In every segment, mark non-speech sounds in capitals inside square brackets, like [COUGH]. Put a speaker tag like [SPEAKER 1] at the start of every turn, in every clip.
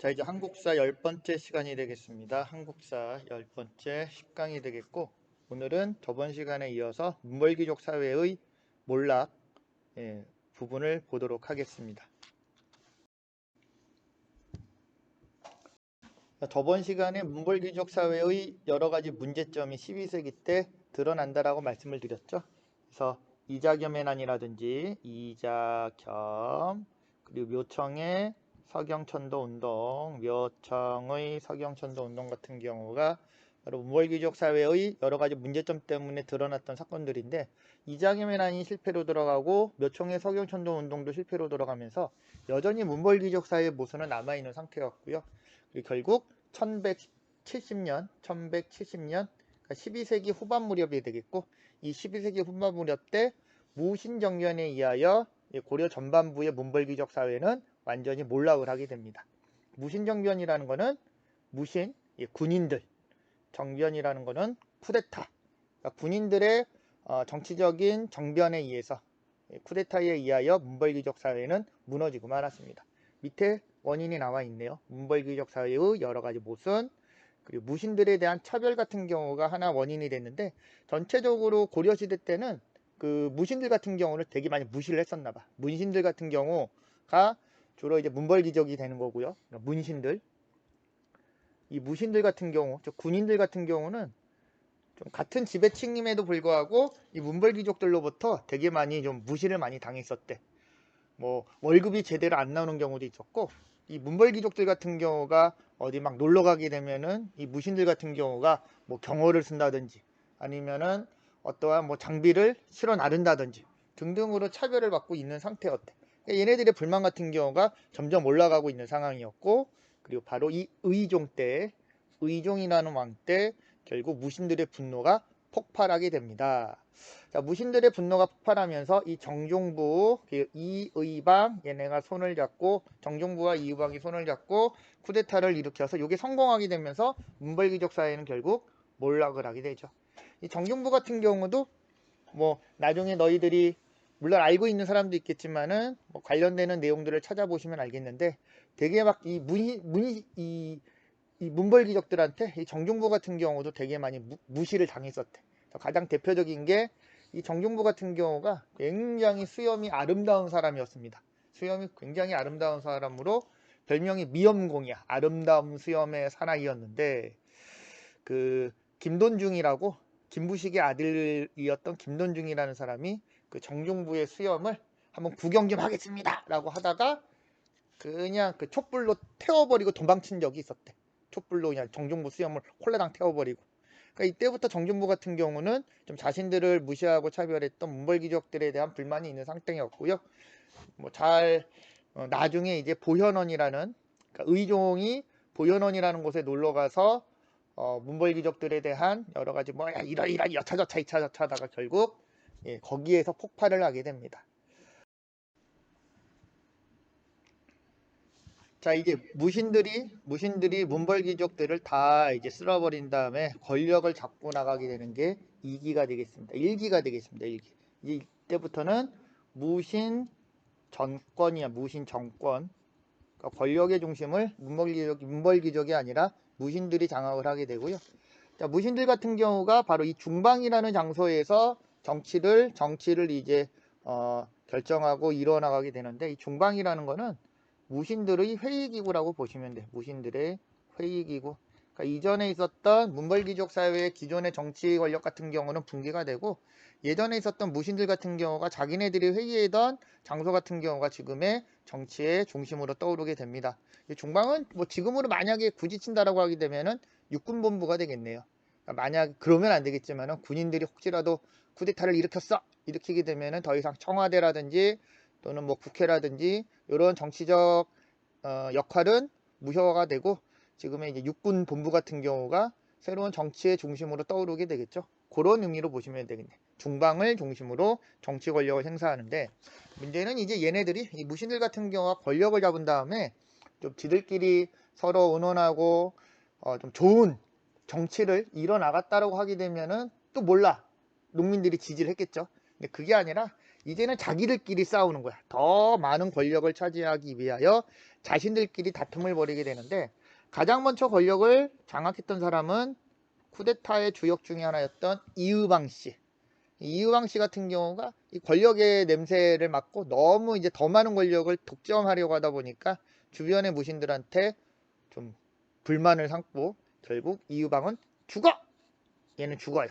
[SPEAKER 1] 자 이제 한국사 열 번째 시간이 되겠습니다. 한국사 열 번째 10강이 되겠고 오늘은 저번 시간에 이어서 문벌귀족 사회의 몰락 예, 부분을 보도록 하겠습니다. 자, 저번 시간에 문벌귀족 사회의 여러 가지 문제점이 12세기 때 드러난다라고 말씀을 드렸죠. 그래서 이자겸해난이라든지 이자겸 그리고 묘청의 서경천도 운동, 묘청의 서경천도 운동 같은 경우가 바로 문벌귀족 사회의 여러 가지 문제점 때문에 드러났던 사건들인데 이장임의 난이 실패로 들어가고 묘청의 서경천도 운동도 실패로 들어가면서 여전히 문벌귀족 사회의 모순은 남아있는 상태였고요. 그리고 결국 1170년, 1170년, 그러니까 12세기 후반 무렵이 되겠고 이 12세기 후반 무렵 때 무신정변에 의하여 고려 전반부의 문벌귀족 사회는 완전히 몰락을 하게 됩니다. 무신정변이라는 것은 무신, 군인들, 정변이라는 것은 쿠데타, 그러니까 군인들의 어, 정치적인 정변에 의해서 쿠데타에 의하여 문벌귀족 사회는 무너지고 말았습니다. 밑에 원인이 나와 있네요. 문벌귀족 사회의 여러 가지 모순, 그리고 무신들에 대한 차별 같은 경우가 하나 원인이 됐는데 전체적으로 고려시대 때는 그 무신들 같은 경우를 되게 많이 무시를 했었나 봐. 문신들 같은 경우가 주로 이제 문벌귀족이 되는 거고요. 그러니까 문신들. 이 무신들 같은 경우, 저 군인들 같은 경우는 좀 같은 지배층임에도 불구하고 이 문벌귀족들로부터 되게 많이 좀 무시를 많이 당했었대. 뭐 월급이 제대로 안 나오는 경우도 있었고 이 문벌귀족들 같은 경우가 어디 막 놀러 가게 되면은 이 무신들 같은 경우가 뭐 경호를 쓴다든지 아니면은 어떠한 뭐 장비를 실어 나른다든지 등등으로 차별을 받고 있는 상태였대. 그러니까 얘네들의 불만 같은 경우가 점점 올라가고 있는 상황이었고 그리고 바로 이 의종 때 의종이라는 왕 때 결국 무신들의 분노가 폭발하게 됩니다. 자, 무신들의 분노가 폭발하면서 이 정종부, 그 이의방 얘네가 손을 잡고 정종부와 이의방이 손을 잡고 쿠데타를 일으켜서 이게 성공하게 되면서 문벌귀족 사회는 결국 몰락을 하게 되죠. 이 정종부 같은 경우도 뭐 나중에 너희들이 물론 알고 있는 사람도 있겠지만은 뭐 관련되는 내용들을 찾아보시면 알겠는데 되게 막 이 문이 문이 이, 이 문벌귀족들한테 이 정종부 같은 경우도 되게 많이 무, 무시를 당했었대. 가장 대표적인 게 이 정종부 같은 경우가 굉장히 수염이 아름다운 사람이었습니다. 수염이 굉장히 아름다운 사람으로 별명이 미염공이야. 아름다운 수염의 사나이였는데 그 김돈중이라고 김부식의 아들이었던 김돈중이라는 사람이 그 정종부의 수염을 한번 구경 좀 하겠습니다. 라고 하다가 그냥 그 촛불로 태워버리고 도망친 적이 있었대. 촛불로 그냥 정종부 수염을 홀라당 태워버리고. 그러니까 이때부터 정종부 같은 경우는 좀 자신들을 무시하고 차별했던 문벌귀족들에 대한 불만이 있는 상태였고요. 뭐잘 어, 나중에 이제 보현원이라는 그러니까 의종이 보현원이라는 곳에 놀러 가서 어, 문벌귀족들에 대한 여러 가지 뭐 이러이러 여차저차 이차저차 하다가 결국 예, 거기에서 폭발을 하게 됩니다. 자 이제 무신들이 무신들이 문벌귀족들을 다 이제 쓸어버린 다음에 권력을 잡고 나가게 되는 게 2기가 되겠습니다. 1기가 되겠습니다. 1기. 이제 이때부터는 무신 정권이야 무신 정권 그러니까 권력의 중심을 문벌귀족, 문벌귀족이 아니라 무신들이 장악을 하게 되고요. 자, 무신들 같은 경우가 바로 이 중방이라는 장소에서 정치를 정치를 이제 어, 결정하고 이뤄나가게 되는데 이 중방이라는 거는 무신들의 회의기구라고 보시면 돼. 무신들의 회의기구. 그러니까 이전에 있었던 문벌귀족 사회의 기존의 정치 권력 같은 경우는 붕괴가 되고 예전에 있었던 무신들 같은 경우가 자기네들이 회의하던 장소 같은 경우가 지금의 정치의 중심으로 떠오르게 됩니다. 중방은 뭐 지금으로 만약에 굳이 친다라고 하게 되면은 육군본부가 되겠네요. 그러니까 만약 그러면 안 되겠지만은 군인들이 혹시라도 쿠데타를 일으켰어 일으키게 되면은 더 이상 청와대라든지 또는 뭐 국회라든지 이런 정치적 어, 역할은 무효가 되고 지금의 이제 육군 본부 같은 경우가 새로운 정치의 중심으로 떠오르게 되겠죠. 그런 의미로 보시면 되겠네. 중방을 중심으로 정치 권력을 행사하는데 문제는 이제 얘네들이 이 무신들 같은 경우가 권력을 잡은 다음에 좀 지들끼리 서로 의논하고 어, 좀 좋은 정치를 이뤄나갔다라고 하게 되면은 또 몰라 농민들이 지지를 했겠죠. 근데 그게 아니라 이제는 자기들끼리 싸우는 거야. 더 많은 권력을 차지하기 위하여 자신들끼리 다툼을 벌이게 되는데 가장 먼저 권력을 장악했던 사람은 쿠데타의 주역 중에 하나였던 이의방 씨. 이의방 씨 같은 경우가 이 권력의 냄새를 맡고 너무 이제 더 많은 권력을 독점하려고 하다 보니까 주변의 무신들한테 좀 불만을 삼고 결국 이의방은 죽어! 얘는 죽어요.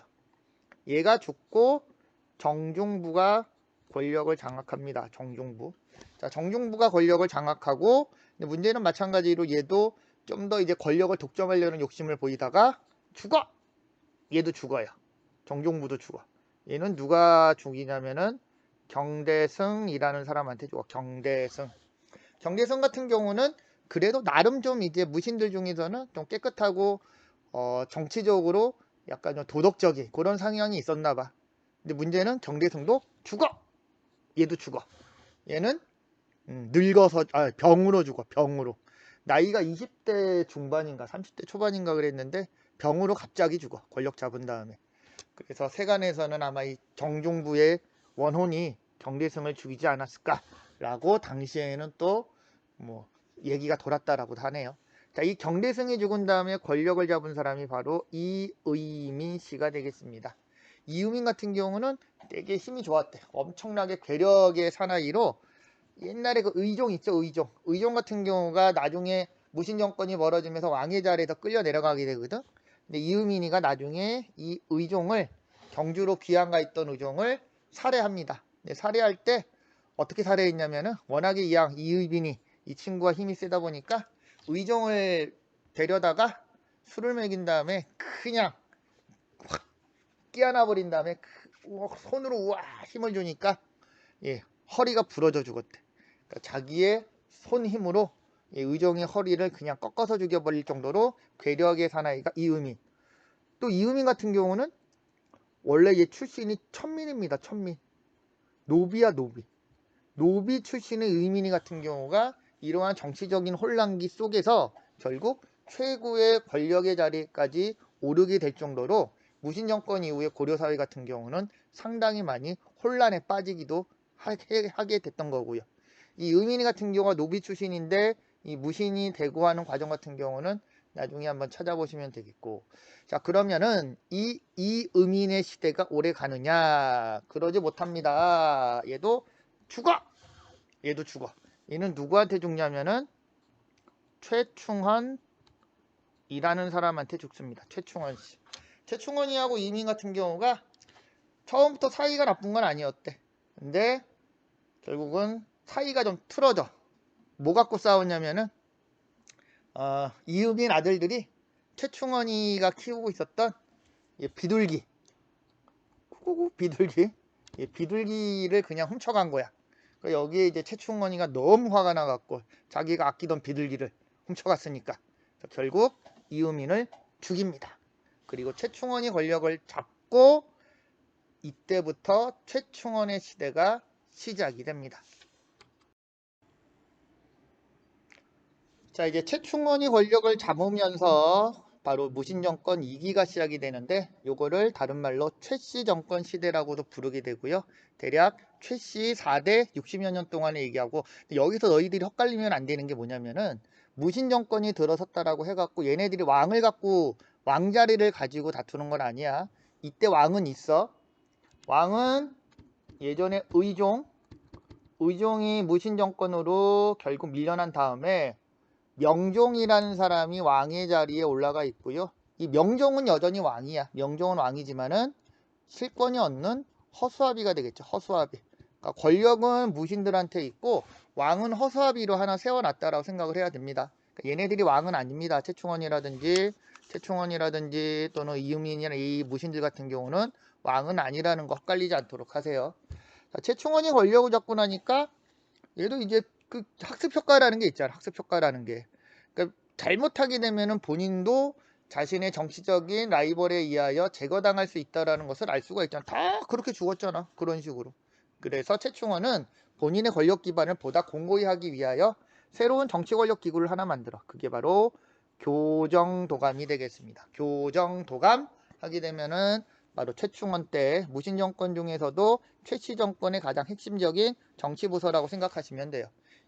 [SPEAKER 1] 얘가 죽고 정중부가 권력을 장악합니다. 정중부. 자, 정중부가 권력을 장악하고 문제는 마찬가지로 얘도 좀 더 이제 권력을 독점하려는 욕심을 보이다가 죽어. 얘도 죽어요. 정중부도 죽어. 얘는 누가 죽이냐면은 경대승이라는 사람한테 죽어. 경대승. 경대승 같은 경우는 그래도 나름 좀 이제 무신들 중에서는 좀 깨끗하고 어, 정치적으로 약간 좀 도덕적인 그런 상향이 있었나 봐. 근데 문제는 경대승도 죽어. 얘도 죽어. 얘는 음, 늙어서 아, 병으로 죽어. 병으로. 나이가 20대 중반인가 30대 초반인가 그랬는데 병으로 갑자기 죽어. 권력 잡은 다음에. 그래서 세간에서는 아마 이 정중부의 원혼이 경대승을 죽이지 않았을까라고 당시에는 또뭐 얘기가 돌았다라고도 하네요. 자, 이 경대승이 죽은 다음에 권력을 잡은 사람이 바로 이의민 씨가 되겠습니다. 이의민 같은 경우는 되게 힘이 좋았대. 엄청나게 괴력의 사나이로 옛날에 그 의종 있죠, 의종. 의종 같은 경우가 나중에 무신 정권이 멀어지면서 왕의 자리에서 끌려 내려가게 되거든. 근데 이의민이가 나중에 이 의종을 경주로 귀양가 있던 의종을 살해합니다. 살해할 때 어떻게 살해했냐면은 워낙에 이양 이의민이 이 친구가 힘이 세다 보니까 의종을 데려다가 술을 먹인 다음에 그냥 확 끼안아 버린 다음에 그 손으로 우와 힘을 주니까 예, 허리가 부러져 죽었대. 그러니까 자기의 손 힘으로 예, 의종의 허리를 그냥 꺾어서 죽여버릴 정도로 괴력의 사나이가 이의민. 또 이의민 같은 경우는 원래 얘 출신이 천민입니다. 천민. 노비야 노비. 노비 출신의 의민이 같은 경우가 이러한 정치적인 혼란기 속에서 결국 최고의 권력의 자리까지 오르게 될 정도로 무신 정권 이후에 고려 사회 같은 경우는 상당히 많이 혼란에 빠지기도 하게 됐던 거고요. 이 의민이 같은 경우가 노비 출신인데 이 무신이 되고 하는 과정 같은 경우는 나중에 한번 찾아보시면 되겠고. 자 그러면은 이 이의민의 시대가 오래 가느냐? 그러지 못합니다. 얘도 죽어! 얘도 죽어 얘는 누구한테 죽냐면은 최충헌이라는 사람한테 죽습니다. 최충헌 씨. 최충헌이하고 이민 같은 경우가 처음부터 사이가 나쁜 건 아니었대. 근데 결국은 사이가 좀 틀어져. 뭐 갖고 싸웠냐면은 어, 이유민 아들들이 최충헌이가 키우고 있었던 비둘기, 비둘기, 비둘기를 그냥 훔쳐간 거야. 여기에 이제 최충원이가 너무 화가 나갖고 자기가 아끼던 비둘기를 훔쳐갔으니까 결국 이우민을 죽입니다. 그리고 최충원이 권력을 잡고 이때부터 최충원의 시대가 시작이 됩니다. 자 이제 최충원이 권력을 잡으면서 바로 무신정권 2기가 시작이 되는데 요거를 다른 말로 최씨 정권 시대라고도 부르게 되고요. 대략 최씨 4대 60여 년 동안에 얘기하고 여기서 너희들이 헛갈리면 안 되는 게 뭐냐면은 무신정권이 들어섰다라고 해갖고 얘네들이 왕을 갖고 왕자리를 가지고 다투는 건 아니야. 이때 왕은 있어. 왕은 예전에 의종 의종이 무신정권으로 결국 밀려난 다음에 명종이라는 사람이 왕의 자리에 올라가 있고요. 이 명종은 여전히 왕이야. 명종은 왕이지만은 실권이 없는 허수아비가 되겠죠. 허수아비. 그러니까 권력은 무신들한테 있고 왕은 허수아비로 하나 세워놨다라고 생각을 해야 됩니다. 그러니까 얘네들이 왕은 아닙니다. 최충원이라든지 최충원이라든지 또는 이유민이나 이 무신들 같은 경우는 왕은 아니라는 거 헷갈리지 않도록 하세요. 자, 최충원이 권력을 잡고 나니까 얘도 이제 그 학습 효과라는 게 있잖아. 학습 효과라는 게. 그러니까 잘못하게 되면은 본인도 자신의 정치적인 라이벌에 의하여 제거당할 수 있다라는 것을 알 수가 있잖아. 다 그렇게 죽었잖아. 그런 식으로. 그래서 최충원은 본인의 권력 기반을 보다 공고히 하기 위하여 새로운 정치 권력 기구를 하나 만들어. 그게 바로 교정도감이 되겠습니다. 교정도감 하게 되면은 바로 최충원 때 무신 정권 중에서도 최씨 정권의 가장 핵심적인 정치 부서라고 생각하시면 돼요.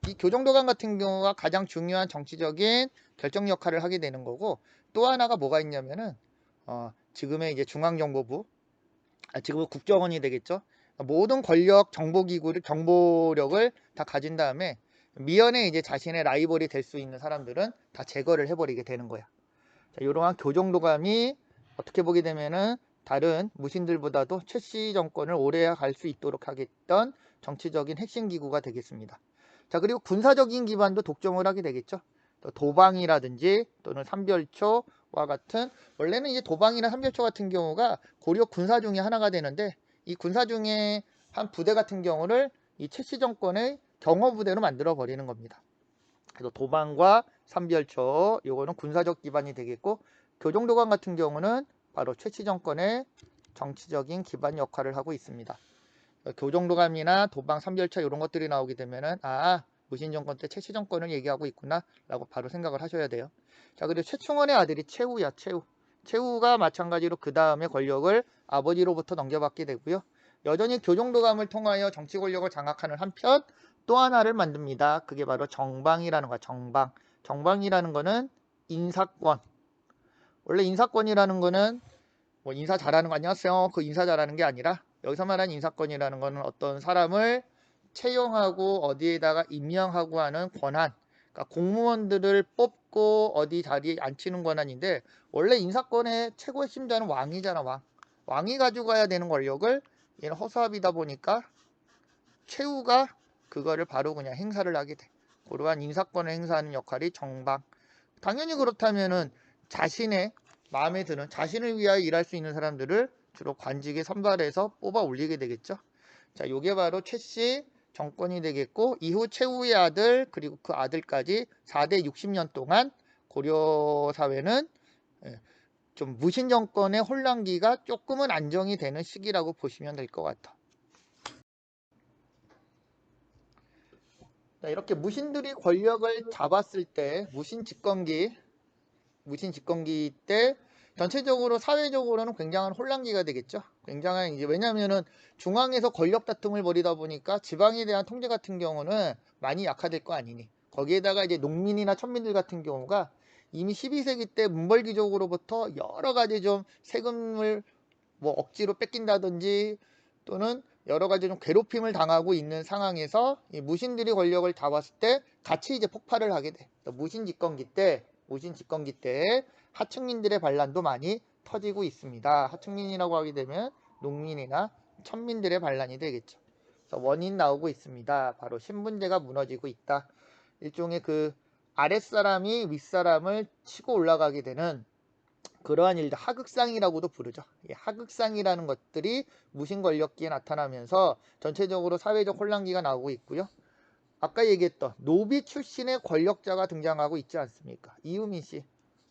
[SPEAKER 1] 이 교정도감 같은 경우가 가장 중요한 정치적인 결정 역할을 하게 되는 거고 또 하나가 뭐가 있냐면은 어, 지금의 이제 중앙정보부 아, 지금은 국정원이 되겠죠. 모든 권력 정보기구를 정보력을 다 가진 다음에 미연에 이제 자신의 라이벌이 될 수 있는 사람들은 다 제거를 해버리게 되는 거야. 자, 이러한 교정도감이 어떻게 보게 되면은 다른 무신들보다도 최씨 정권을 오래 갈 수 있도록 하겠던 정치적인 핵심 기구가 되겠습니다. 자 그리고 군사적인 기반도 독점을 하게 되겠죠. 또 도방이라든지 또는 삼별초와 같은 원래는 이제 도방이나 삼별초 같은 경우가 고려 군사 중에 하나가 되는데 이 군사 중에 한 부대 같은 경우를 이 최씨 정권의 경호 부대로 만들어 버리는 겁니다. 그래서 도방과 삼별초 요거는 군사적 기반이 되겠고 교정도감 같은 경우는 바로 최씨 정권의 정치적인 기반 역할을 하고 있습니다. 교정도감이나 도방 삼별초 이런 것들이 나오게 되면은 아 무신 정권 때 최씨 정권을 얘기하고 있구나 라고 바로 생각을 하셔야 돼요. 자 그리고 최충원의 아들이 최우야 최우. 최우가 마찬가지로 그 다음에 권력을 아버지로부터 넘겨받게 되고요. 여전히 교정도감을 통하여 정치 권력을 장악하는 한편 또 하나를 만듭니다. 그게 바로 정방이라는 거야. 정방. 정방이라는 거는 인사권. 원래 인사권이라는 거는 뭐 인사 잘하는 거 안녕하세요. 그 인사 잘하는 게 아니라 여기서 말하는 인사권이라는 거는 어떤 사람을 채용하고 어디에다가 임명하고 하는 권한. 그러니까 공무원들을 뽑고 어디 자리에 앉히는 권한인데 원래 인사권의 최고 핵심자는 왕이잖아 왕. 왕이 가지고 가야 되는 권력을 얘는 허수아비다 보니까 최후가 그거를 바로 그냥 행사를 하게 돼. 그러한 인사권을 행사하는 역할이 정방. 당연히 그렇다면은 자신의 마음에 드는 자신을 위하여 일할 수 있는 사람들을 주로 관직에 선발해서 뽑아 올리게 되겠죠. 자, 요게 바로 최씨 정권이 되겠고 이후 최후의 아들 그리고 그 아들까지 4대 60년 동안 고려 사회는 예, 좀 무신 정권의 혼란기가 조금은 안정이 되는 시기라고 보시면 될 것 같아. 자, 이렇게 무신들이 권력을 잡았을 때 무신 집권기 무신 집권기 때 전체적으로 사회적으로는 굉장한 혼란기가 되겠죠. 굉장한 이제 왜냐하면은 중앙에서 권력 다툼을 벌이다 보니까 지방에 대한 통제 같은 경우는 많이 약화될 거 아니니 거기에다가 이제 농민이나 천민들 같은 경우가 이미 12세기 때 문벌귀족으로부터 여러 가지 좀 세금을 뭐 억지로 뺏긴다든지 또는 여러 가지 좀 괴롭힘을 당하고 있는 상황에서 이 무신들이 권력을 잡았을 때 같이 이제 폭발을 하게 돼. 무신 집권기 때 무신 집권기 때 하층민들의 반란도 많이 터지고 있습니다. 하층민이라고 하게 되면 농민이나 천민들의 반란이 되겠죠. 그래서 원인 나오고 있습니다. 바로 신분제가 무너지고 있다. 일종의 그 아랫사람이 윗사람을 치고 올라가게 되는 그러한 일들 하극상이라고도 부르죠. 이 하극상이라는 것들이 무신 권력기에 나타나면서 전체적으로 사회적 혼란기가 나오고 있고요. 아까 얘기했던 노비 출신의 권력자가 등장하고 있지 않습니까? 이우민 씨.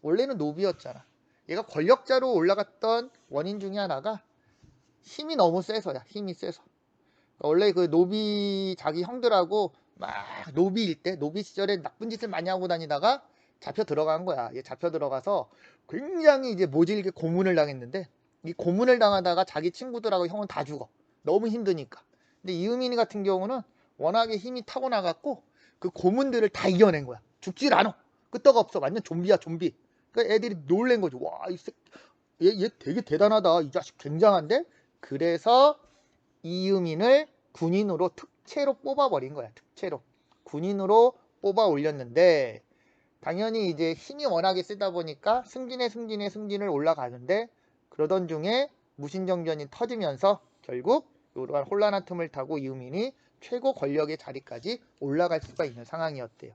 [SPEAKER 1] 원래는 노비였잖아. 얘가 권력자로 올라갔던 원인 중에 하나가 힘이 너무 세서야. 힘이 세서. 원래 그 노비 자기 형들하고 막 노비일 때 노비 시절에 나쁜 짓을 많이 하고 다니다가 잡혀 들어간 거야. 얘 잡혀 들어가서 굉장히 이제 모질게 고문을 당했는데 이 고문을 당하다가 자기 친구들하고 형은 다 죽어. 너무 힘드니까. 근데 이은민이 같은 경우는 워낙에 힘이 타고나갖고 그 고문들을 다 이겨낸 거야. 죽질 않아. 끄떡 없어. 완전 좀비야, 좀비. 그 애들이 놀란 거죠. 와, 이 새끼, 얘, 얘 되게 대단하다. 이 자식 굉장한데? 그래서 이유민을 군인으로 특채로 뽑아버린 거야. 특채로. 군인으로 뽑아 올렸는데, 당연히 이제 힘이 워낙에 세다 보니까 승진에 승진에 승진을 올라가는데, 그러던 중에 무신정전이 터지면서 결국 이러한 혼란한 틈을 타고 이유민이 최고 권력의 자리까지 올라갈 수가 있는 상황이었대요.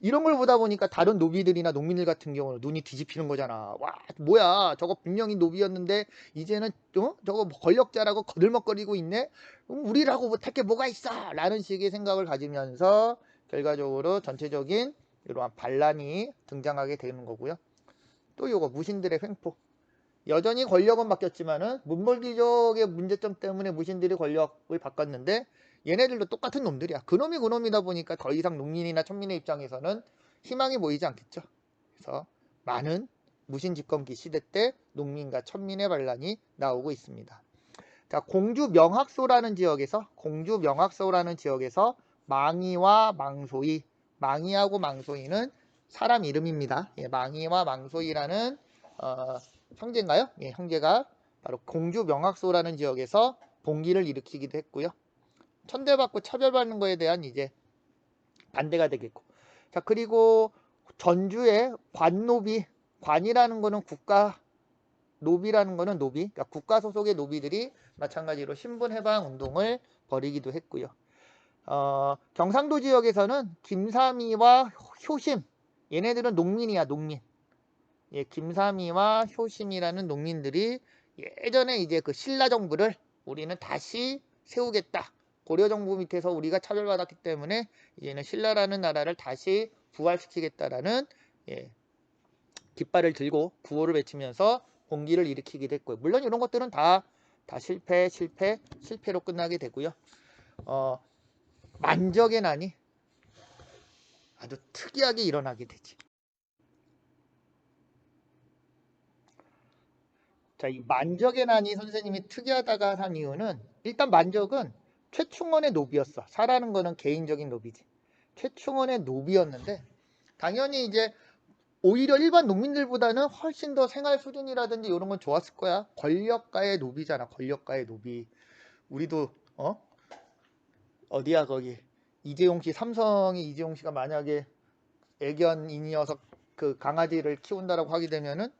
[SPEAKER 1] 이런 걸 보다 보니까 다른 노비들이나 농민들 같은 경우는 눈이 뒤집히는 거잖아. 와, 뭐야. 저거 분명히 노비였는데 이제는 어? 저거 권력자라고 거들먹거리고 있네. 음, 우리라고 못할 게 뭐가 있어? 라는 식의 생각을 가지면서 결과적으로 전체적인 이러한 반란이 등장하게 되는 거고요. 또 요거 무신들의 횡포. 여전히 권력은 바뀌었지만은 문벌귀족의 문제점 때문에 무신들이 권력을 바꿨는데 얘네들도 똑같은 놈들이야. 그놈이 그놈이다 보니까 더 이상 농민이나 천민의 입장에서는 희망이 보이지 않겠죠. 그래서 많은 무신집권기 시대 때 농민과 천민의 반란이 나오고 있습니다. 자, 공주 명학소라는 지역에서 공주 명학소라는 지역에서 망이와 망소이, 망이하고 망소이는 사람 이름입니다. 예, 망이와 망소이라는 어, 형제인가요? 예, 형제가 바로 공주 명학소라는 지역에서 봉기를 일으키기도 했고요. 천대받고 차별받는 거에 대한 이제 반대가 되겠고. 자, 그리고 전주의 관노비, 관이라는 거는 국가, 노비라는 거는 노비, 그러니까 국가 소속의 노비들이 마찬가지로 신분 해방 운동을 벌이기도 했고요. 어, 경상도 지역에서는 김삼이와 효심, 얘네들은 농민이야, 농민. 예, 김삼이와 효심이라는 농민들이 예전에 이제 그 신라 정부를 우리는 다시 세우겠다. 고려 정부 밑에서 우리가 차별받았기 때문에 이제는 신라라는 나라를 다시 부활시키겠다라는 예, 깃발을 들고 구호를 외치면서 공기를 일으키기도 했고요. 물론 이런 것들은 다, 다 실패, 실패, 실패로 끝나게 되고요. 어, 만적의 난이 아주 특이하게 일어나게 되지. 자, 이 만적의 난이 선생님이 특이하다가 한 이유는 일단 만적은 최충원의 노비였어. 사라는 거는 개인적인 노비지. 최충원의 노비였는데 당연히 이제 오히려 일반 농민들보다는 훨씬 더 생활 수준이라든지 이런 건 좋았을 거야. 권력가의 노비잖아. 권력가의 노비. 우리도 어 어디야 거기 이재용 씨 삼성이 이재용 씨가 만약에 애견인이어서 그 강아지를 키운다라고 하게 되면은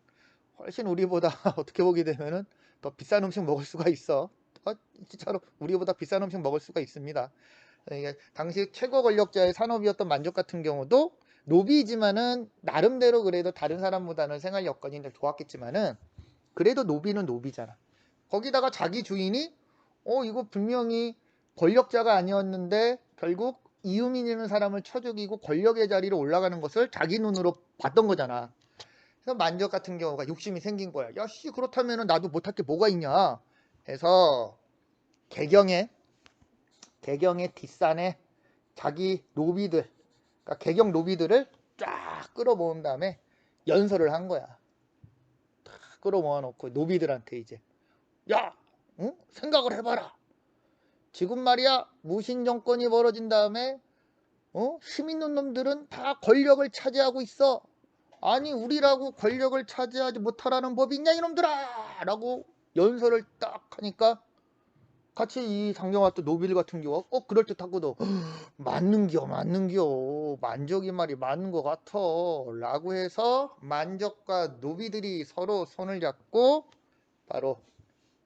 [SPEAKER 1] 훨씬 우리보다 [LAUGHS] 어떻게 보게 되면은 더 비싼 음식 먹을 수가 있어. 어, 진짜로 우리보다 비싼 음식 먹을 수가 있습니다. 이게 당시 최고 권력자의 산업이었던 만족 같은 경우도 노비지만은 나름대로 그래도 다른 사람보다는 생활 여건이 좋았겠지만은 그래도 노비는 노비잖아. 거기다가 자기 주인이 어 이거 분명히 권력자가 아니었는데 결국 이유민이라는 사람을 쳐 죽이고 권력의 자리로 올라가는 것을 자기 눈으로 봤던 거잖아. 그래서 만적 같은 경우가 욕심이 생긴 거야. 야, 씨, 그렇다면 나도 못할 게 뭐가 있냐. 해서 개경에, 개경의 뒷산에 자기 노비들, 그러니까 개경 노비들을 쫙 끌어모은 다음에 연설을 한 거야. 다 끌어모아 놓고 노비들한테 이제, 야, 응? 생각을 해봐라. 지금 말이야 무신 정권이 벌어진 다음에 어? 힘 있는 놈들은 다 권력을 차지하고 있어. 아니 우리라고 권력을 차지하지 못하라는 법이 있냐 이놈들아 라고 연설을 딱 하니까 같이 이또 노빌 같은 경우가 꼭 그럴듯하고도 맞는겨 맞는겨 만적이 말이 맞는 것 같아 라고 해서 만적과 노비들이 서로 손을 잡고 바로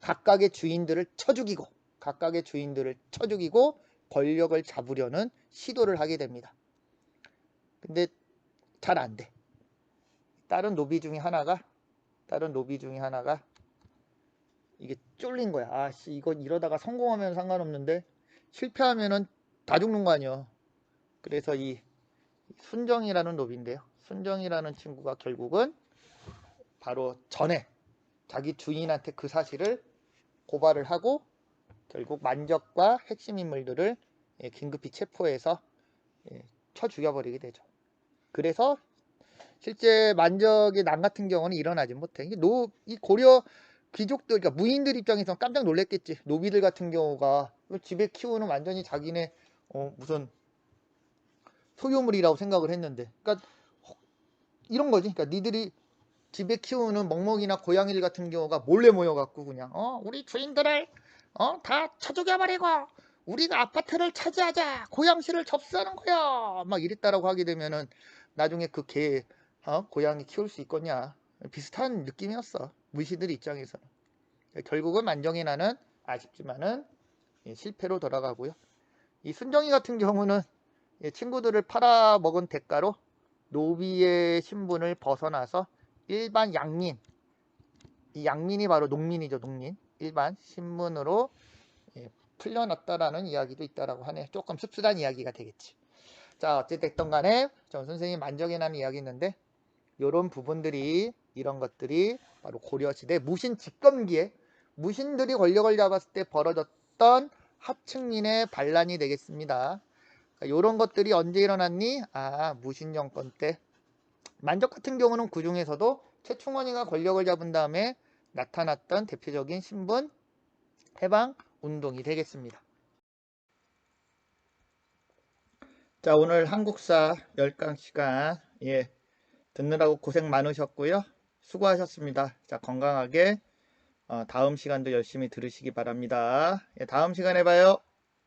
[SPEAKER 1] 각각의 주인들을 쳐 죽이고 각각의 주인들을 쳐 죽이고 권력을 잡으려는 시도를 하게 됩니다. 근데 잘 안 돼. 다른 노비 중에 하나가 다른 노비 중에 하나가 이게 쫄린 거야. 아 씨 이건 이러다가 성공하면 상관없는데 실패하면은 다 죽는 거 아니야. 그래서 이 순정이라는 노비인데요. 순정이라는 친구가 결국은 바로 전에 자기 주인한테 그 사실을 고발을 하고 결국 만적과 핵심 인물들을 예, 긴급히 체포해서 예, 쳐 죽여버리게 되죠. 그래서 실제 만적의 난 같은 경우는 일어나지 못해. 노, 이 고려 귀족들, 그러니까 무인들 입장에서 깜짝 놀랐겠지. 노비들 같은 경우가 집에 키우는 완전히 자기네 어, 무슨 소유물이라고 생각을 했는데, 그러니까 이런 거지. 그러니까 니들이 집에 키우는 멍멍이나 고양이들 같은 경우가 몰래 모여갖고 그냥 어 우리 주인들을 어? 다 쳐죽여버리고 우리가 아파트를 차지하자 고양시를 접수하는 거야 막 이랬다라고 하게 되면은 나중에 그개 어? 고양이 키울 수 있겠냐 비슷한 느낌이었어 무시들 입장에서는 결국은 만정이 나는 아쉽지만은 예, 실패로 돌아가고요 이 순정이 같은 경우는 예, 친구들을 팔아먹은 대가로 노비의 신분을 벗어나서 일반 양민 이 양민이 바로 농민이죠 농민 일반 신문으로 예, 풀려났다라는 이야기도 있다라고 하네. 조금 씁쓸한 이야기가 되겠지. 자, 어찌됐든 간에 전 선생님 만족에 난 이야기 있는데 이런 부분들이 이런 것들이 바로 고려시대 무신 집권기에 무신들이 권력을 잡았을 때 벌어졌던 하층민의 반란이 되겠습니다. 이런 것들이 언제 일어났니? 아, 무신 정권 때. 만적 같은 경우는 그 중에서도 최충원이가 권력을 잡은 다음에 나타났던 대표적인 신분 해방 운동이 되겠습니다. 자, 오늘 한국사 10강 시간 예. 듣느라고 고생 많으셨고요. 수고하셨습니다. 자, 건강하게 어, 다음 시간도 열심히 들으시기 바랍니다. 예, 다음 시간에 봐요.